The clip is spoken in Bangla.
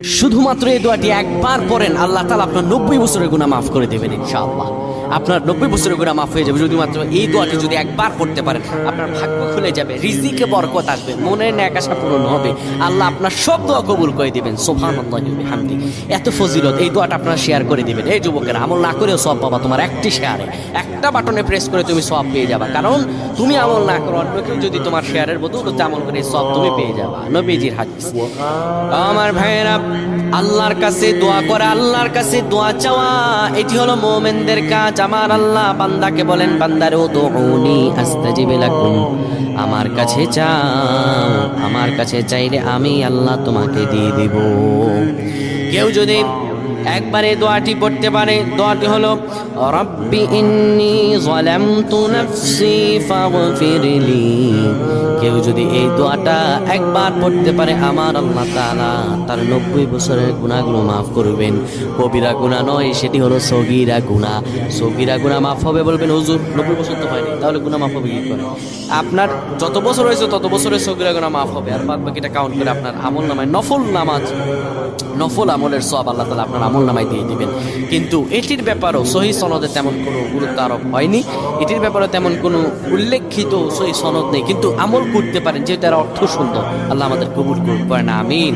শুধুমাত্র এই দোয়াটি একবার পড়েন, আল্লাহ তালা আপনার নব্বই বছরের গুণা মাফ করে দেবেন ইনশাআল্লাহ। আপনার নব্বই বছরের গুণা মাফ হয়ে যাবে। শুধুমাত্র এই দোয়াটি যদি একবার করতে পারেন, আপনার ভাগ্য খুলে যাবে, রিজিকে বরকত আসবে, মনের ন্যাকাশা পূরণ হবে। আল্লাহ আপনার সব দোয়া কবুল করে দিবেন। সোফান হামদি এত ফজিলত, এই দোয়াটা আপনারা শেয়ার করে দিবেন। এই যুবকের আমল না করেও সব পাবা তোমার একটি শেয়ারে একটা বাটনে প্রেস করে তুমি সব পেয়ে যাবা। কারণ তুমি আমল না করো, অন্য কেউ যদি তোমার শেয়ারের বদৌলতে আমল করে সব তুমি পেয়ে যাবা। নবীজির হাদিস। আমার ভাইয়েরা, আল্লাহর কাছে দোয়া করা, আল্লাহর কাছে দোয়া চাওয়া, এটি হলো মোমেনদের কাজ। আমার আল্লাহ বান্দাকে বলেন বান্দারে ও দোনি আস্তাজিব লাকুম। আমার কাছে চাও, আমার কাছে চাইলে আমি আল্লাহ তোমাকে দিয়ে দিব। কেউ যদি একবারে দোয়াটি পড়তে পারে, দোয়াটি হলো, রব্বি ইন্নি যালামতু নাফসি ফাগফিরলি কেউ যদি এই দোয়াটা একবার পড়তে পারে, আমার আল্লাহ তাআলা তার নব্বই বছরের গুণাগুলো মাফ করবেন। কবিরা গুণা নয়, সেটি হলো সগিরা গুণা। সগিরা গুণা মাফ হবে বলবেন, হুজুর, নব্বই বছর তো হয়নি, তাহলে গুণা মাফ হবে কি করে? আপনার যত বছর হয়েছে, তত বছরের সগিরা গুণা মাফ হবে। আর বাদ বাকিটা কাউন্ট করে আপনার আমল নামায়, নফল নামাজ, নফল আমলের সব আল্লাহ তালা আপনার আমল নামায় দিয়ে দিবেন। কিন্তু এটির ব্যাপারেও সহি সনদে তেমন কোনো গুরুত্ব আরোপ হয়নি। এটির ব্যাপারে তেমন কোনো উল্লেখিত সহি সনদ নেই। কিন্তু আমল করতে পারেন যে তার অর্থ সুন্দর। আল্লাহ আমাদের কবুল করবেন আমিন।